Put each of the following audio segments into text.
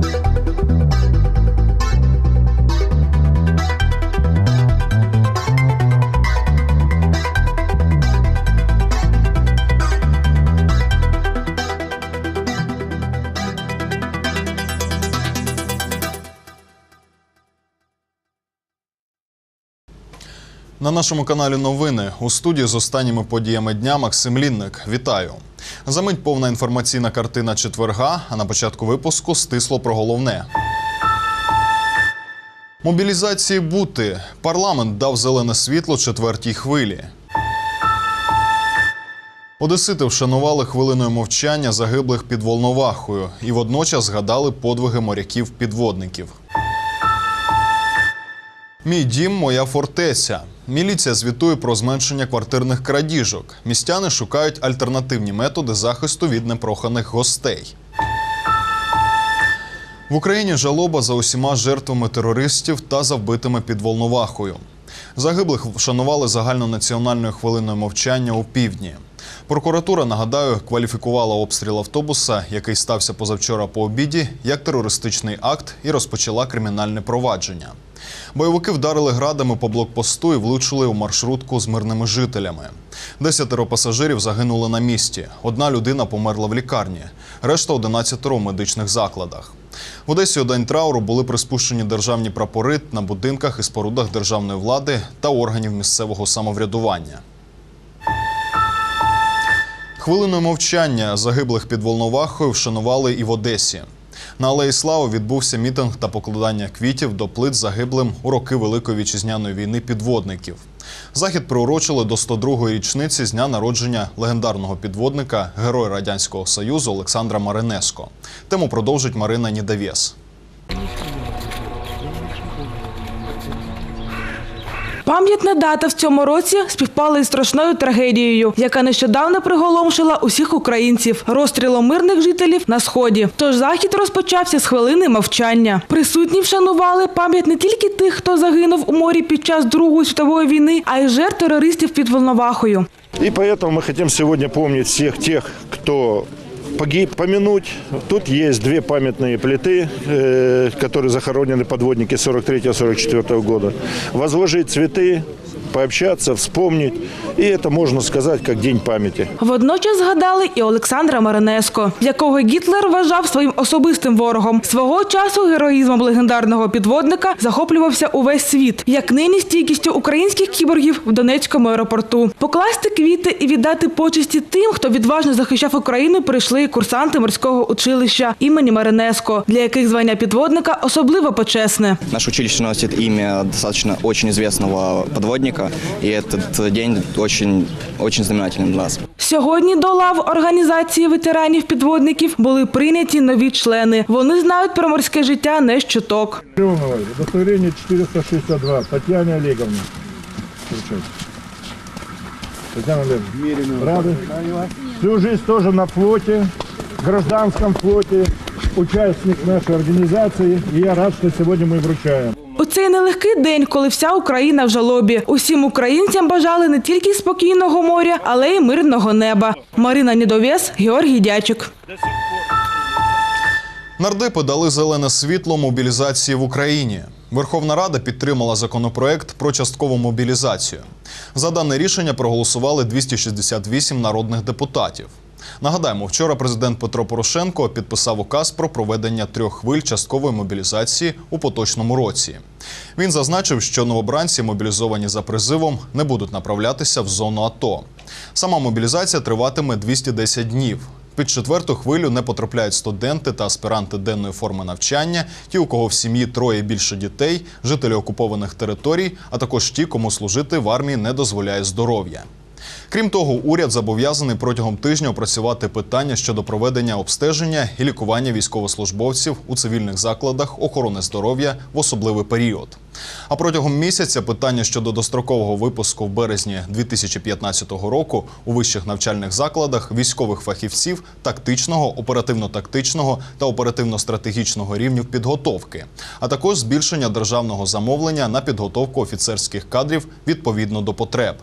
thank you На нашому каналі новини у студії з останніми подіями дня Максим Лінник. Вітаю. Замить повна інформаційна картина четверга. А на початку випуску стисло про головне. Мобілізації бути. Парламент дав зелене світло четвертій хвилі. Одесити вшанували хвилиною мовчання загиблих під Волновахою і водночас згадали подвиги моряків-підводників. Мій дім, моя фортеця. Міліція звітує про зменшення квартирних крадіжок. Містяни шукають альтернативні методи захисту від непроханих гостей. В Україні жалоба за усіма жертвами терористів та за вбитими під Волновахою. Загиблих вшанували загальнонаціональною хвилиною мовчання у півдні. Прокуратура, нагадаю, кваліфікувала обстріл автобуса, який стався позавчора по обіді, як терористичний акт і розпочала кримінальне провадження. Бойовики вдарили градами по блокпосту і влучили у маршрутку з мирними жителями. Десятеро пасажирів загинули на місці. Одна людина померла в лікарні, решта 11 в медичних закладах. В Одесі у день трауру були приспущені державні прапори на будинках і спорудах державної влади та органів місцевого самоврядування. Хвилиною мовчання загиблих під Волновахою вшанували і в Одесі. На Алеї Слави відбувся мітинг та покладання квітів до плит загиблим у роки Великої вітчизняної війни підводників. Захід приурочили до 102-ї річниці з дня народження легендарного підводника, героя Радянського Союзу Олександра Маринеско. Тему продовжить Марина Нідавєс. Пам'ятна дата в цьому році співпала із страшною трагедією, яка нещодавно приголомшила усіх українців розстрілом мирних жителів на сході. Тож захід розпочався з хвилини мовчання. Присутні вшанували пам'ять не тільки тих, хто загинув у морі під час Другої світової війни, а й жертв терористів під Волновахою. И поэтому мы хотим сегодня помнить всех тех, кто погиб, помянуть. Тут есть две памятные плиты, э, которые захоронены подводники 43-44 года. Возложить цветы, пообщаться, вспомнить. И это можно сказать как день памяти. Водночас згадали і Олександра Маринеско, якого Гітлер вважав своїм особистим ворогом. Свого часу героїзмом легендарного підводника захоплювався увесь світ, як нині стійкістю українських кіборгів в Донецькому аеропорту. Покласти квіти і віддати почесті тим, хто відважно захищав Україну, прийшли курсанти морського училища імені Маринеско, для яких звання підводника особливо почесне. Наше училище носит имя достаточно очень известного подводника, и этот день очень, очень знаменательный для нас. Сьогодні до лав організації ветеранів підводників були прийняті нові члени. Вони знають про морське життя не з чуток. Леонова, удостоверение 462, Татьяне Олеговне. Встречайте. Татьяна Олеговна, рады? Всю жизнь тоже на флоте, гражданском флоте, участник нашей организации. И я рад, что сегодня мы вручаем. Цей нелегкий день, коли вся Україна в жалобі, усім українцям бажали не тільки спокійного моря, але й мирного неба. Марина Нідовєс, Георгій Дячик. Нардепи дали зелене світло мобілізації в Україні. Верховна Рада підтримала законопроект про часткову мобілізацію. За дане рішення проголосували 268 народних депутатів. Нагадаємо, вчора президент Петро Порошенко підписав указ про проведення трьох хвиль часткової мобілізації у поточному році. Він зазначив, що новобранці, мобілізовані за призивом, не будуть направлятися в зону АТО. Сама мобілізація триватиме 210 днів. Під четверту хвилю не потрапляють студенти та аспіранти денної форми навчання, ті, у кого в сім'ї троє більше дітей, жителі окупованих територій, а також ті, кому служити в армії не дозволяє здоров'я. Крім того, уряд зобов'язаний протягом тижня опрацювати питання щодо проведення обстеження і лікування військовослужбовців у цивільних закладах охорони здоров'я в особливий період. А протягом місяця питання щодо дострокового випуску в березні 2015 року у вищих навчальних закладах військових фахівців тактичного, оперативно-тактичного та оперативно-стратегічного рівнів підготовки, а також збільшення державного замовлення на підготовку офіцерських кадрів відповідно до потреб.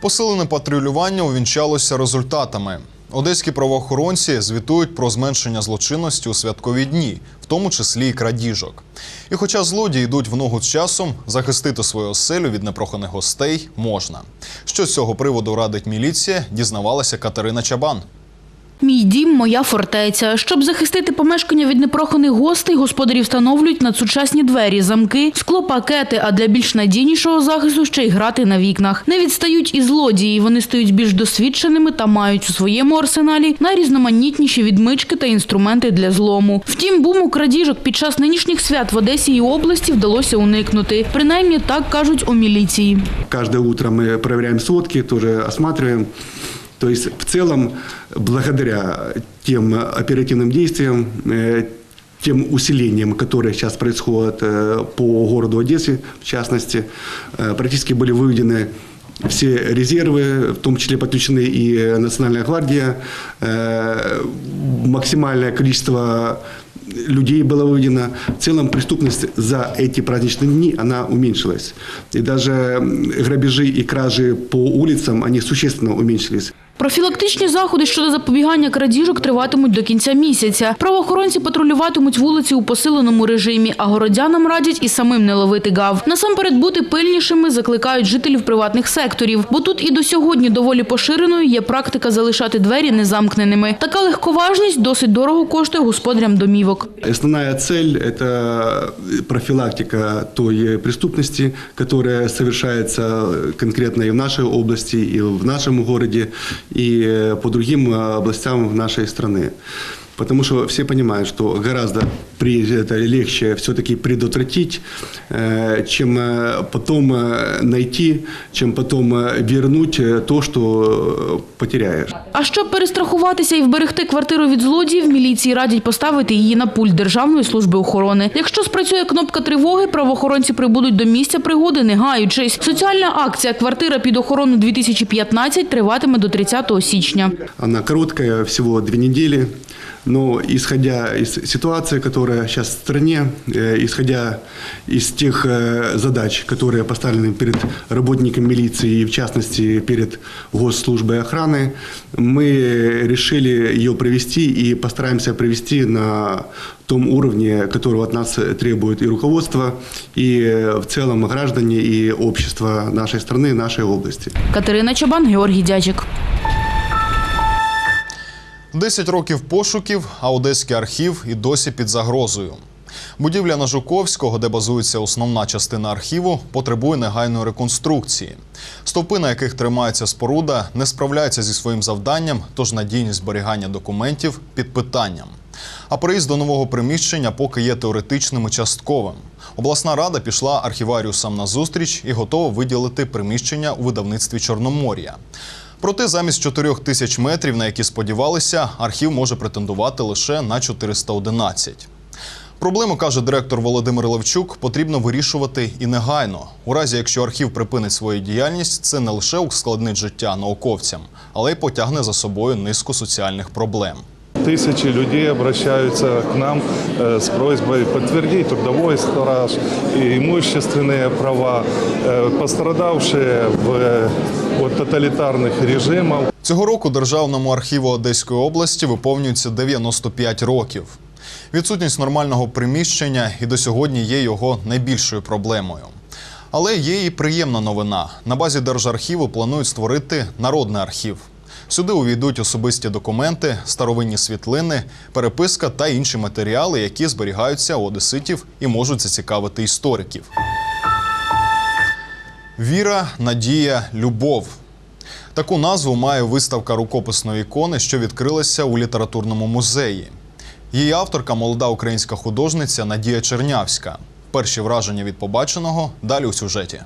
Посилене патрулювання увінчалося результатами. Одеські правоохоронці звітують про зменшення злочинності у святкові дні, в тому числі і крадіжок. І хоча злодії йдуть в ногу з часом, захистити свою оселю від непроханих гостей можна. Що з цього приводу радить міліція, дізнавалася Катерина Чабан. Мій дім, моя фортеця. Щоб захистити помешкання від непроханих гостей, господарі встановлюють надсучасні двері, замки, склопакети, а для більш надійнішого захисту ще й грати на вікнах. Не відстають і злодії. Вони стають більш досвідченими та мають у своєму арсеналі найрізноманітніші відмички та інструменти для злому. Втім, буму крадіжок під час нинішніх свят в Одесі і області вдалося уникнути. Принаймні так кажуть у міліції. Каждое утро мы проверяем сводки, тоже осматриваем. То есть в целом, благодаря тем оперативным действиям, э, тем усилениям, которые сейчас происходят э, по городу Одессе, в частности, э, практически были выведены все резервы, в том числе подключены и Национальная гвардия. Максимальное количество людей было выведено. В целом преступность за эти праздничные дни, она уменьшилась. И даже грабежи и кражи по улицам, они существенно уменьшились. Профілактичні заходи щодо запобігання крадіжок триватимуть до кінця місяця. Правоохоронці патрулюватимуть вулиці у посиленому режимі, а городянам радять і самим не ловити гав. Насамперед бути пильнішими закликають жителів приватних секторів, бо тут і до сьогодні доволі поширеною є практика залишати двері незамкненими. Така легковажність досить дорого коштує господарям домівок. Основная цель – это профилактика той преступности, которая совершается конкретно и в нашей области, и в нашем городе, и э, по другим э, областям нашей страны. Потому что все понимают, что гораздо при- это легче все-таки предотвратить, э, чем э, потом э, найти, чем потом э, вернуть э, то, что э, потеряешь. А щоб перестрахуватися і вберегти квартиру від злодіїв, міліції радять поставити її на пульт Державної служби охорони. Якщо спрацює кнопка тривоги, правоохоронці прибудуть до місця пригоди, не гаючись. Соціальна акція «Квартира під охорону 2015» триватиме до 30 січня. Она короткая, всего две недели. Но исходя из ситуации, которая сейчас в стране, э, исходя из тех э, задач, которые поставлены перед работниками милиции и, в частности, перед госслужбой охраны, мы решили ее провести и постараемся провести на том уровне, которого от нас требует и руководство, и э, в целом граждане, и общество нашей страны, нашей области. Катерина Чабан, Георгій Дячик. Десять років пошуків, а одеський архів і досі під загрозою. Будівля на Жуковського, де базується основна частина архіву, потребує негайної реконструкції. Стовпи, на яких тримається споруда, не справляються зі своїм завданням, тож надійність зберігання документів під питанням. А приїзд до нового приміщення поки є теоретичним і частковим. Обласна рада пішла архіваріусам на зустріч і готова виділити приміщення у видавництві Чорномор'я. Проте замість 4 тисяч метрів, на які сподівалися, архів може претендувати лише на 411. Проблему, каже директор Володимир Левчук, потрібно вирішувати і негайно. У разі, якщо архів припинить свою діяльність, це не лише ускладнить життя науковцям, але й потягне за собою низку соціальних проблем. Тысячи людей обращаются к нам э, с просьбой подтвердить трудовой стаж и имущественные права, э, пострадавшие в, э, от тоталитарных режимов. Цього року Державному архіву Одеської області виповнюється 95 років. Відсутність нормального приміщення і до сьогодні є його найбільшою проблемою. Але є і приємна новина. На базі Держархіву планують створити народний архів. Сюди увійдуть особисті документи, старовинні світлини, переписка та інші матеріали, які зберігаються у одеситів і можуть зацікавити істориків. Віра, надія, любов. Таку назву має виставка рукописної ікони, що відкрилася у літературному музеї. Її авторка молода українська художниця Надія Чернявська. Перші враження від побаченого далі у сюжеті.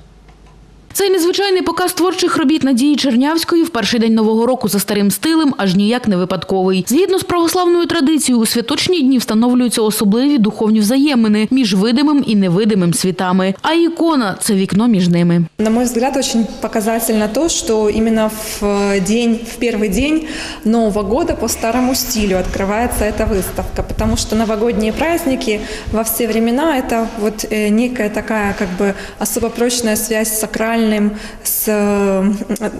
Цей незвичайний показ творчих робіт Надії Чернявської в перший день нового року за старим стилем аж ніяк не випадковий. Згідно з православною традицією, у святочні дні встановлюються особливі духовні взаємини між видимим і невидимим світами. А ікона це вікно між ними. На мой взгляд, очень показательно то, что именно в э, день, в первый день Нового года по старому стилю открывается эта выставка, потому что новогодние праздники во все времена это вот э, некая такая как бы особо прочная связь с сакральным актуальным с э,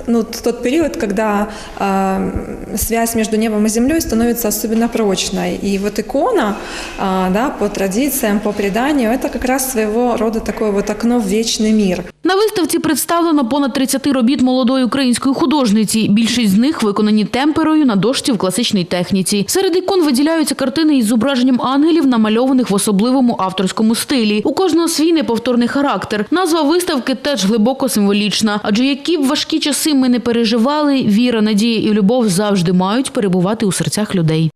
ну, тот период, когда э, связь между небом и землей становится особенно прочной. И вот икона, э, да, по традициям, по преданию, это как раз своего рода такое вот окно в вечный мир. На виставці представлено понад 30 робіт молодої української художниці. Більшість з них виконані темперою на дошці в класичній техніці. Серед ікон виділяються картини із зображенням ангелів, намальованих в особливому авторському стилі. У кожного свій неповторний характер. Назва виставки теж глибоко символічна. Адже які б важкі часи ми не переживали, віра, надія і любов завжди мають перебувати у серцях людей.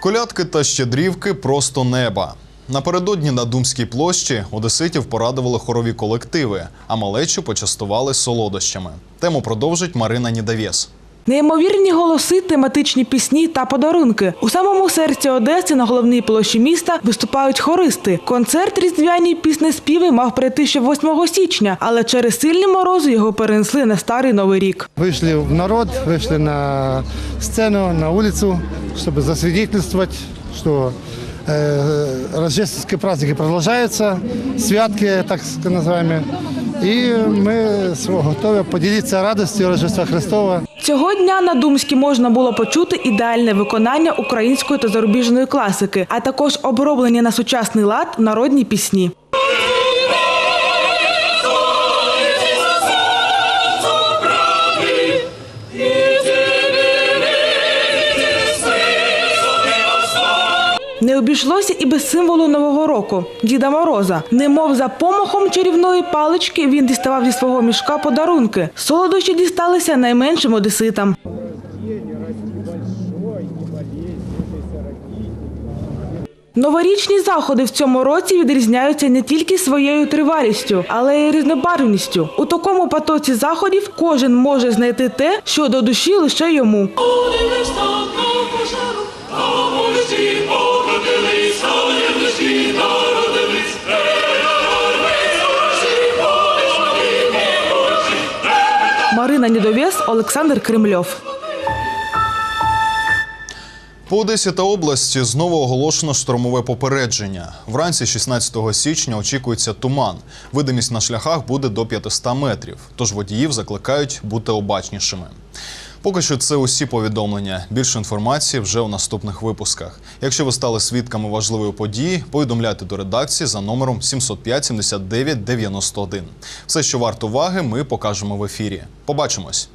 Колядки та щедрівки просто неба. Напередодні на Думській площі одеситів порадували хорові колективи, а малечу почастували солодощами. Тему продовжить Марина Нідавєс. Неймовірні голоси, тематичні пісні та подарунки. У самому серці Одеси на головній площі міста виступають хористи. Концерт різдвяні піснеспіви мав прийти ще 8 січня, але через сильні морози його перенесли на старий новий рік. Вышли в народ, вышли на сцену, на улицу, чтобы засвидетельствовать, что э, рождественские праздники продолжаются, святки, так называемые. И мы готовы поделиться радостью Рождества Христова. Цього дня на Думській можна було почути ідеальне виконання української та зарубіжної класики, а також оброблені на сучасний лад народні пісні. Не обійшлося і без символу нового року Діда Мороза. Немов за помахом чарівної палички він діставав зі свого мішка подарунки. Солодощі дісталися найменшим одеситам. Новорічні заходи в цьому році відрізняються не тільки своєю тривалістю, але й різнобарвністю. У такому потоці заходів кожен може знайти те, що до душі лише йому. Марина недовес Олександр Кремльов. По Одесі та області знову оголошено штормове попередження. Вранці 16 січня очікується туман. Видимість на шляхах буде до 500 метрів. Тож водіїв закликають бути обачнішими. Поки що це усі повідомлення. Більше інформації вже у наступних випусках. Якщо ви стали свідками важливої події, повідомляйте до редакції за номером 705 79 91. Все, що варто уваги, ми покажемо в ефірі. Побачимось.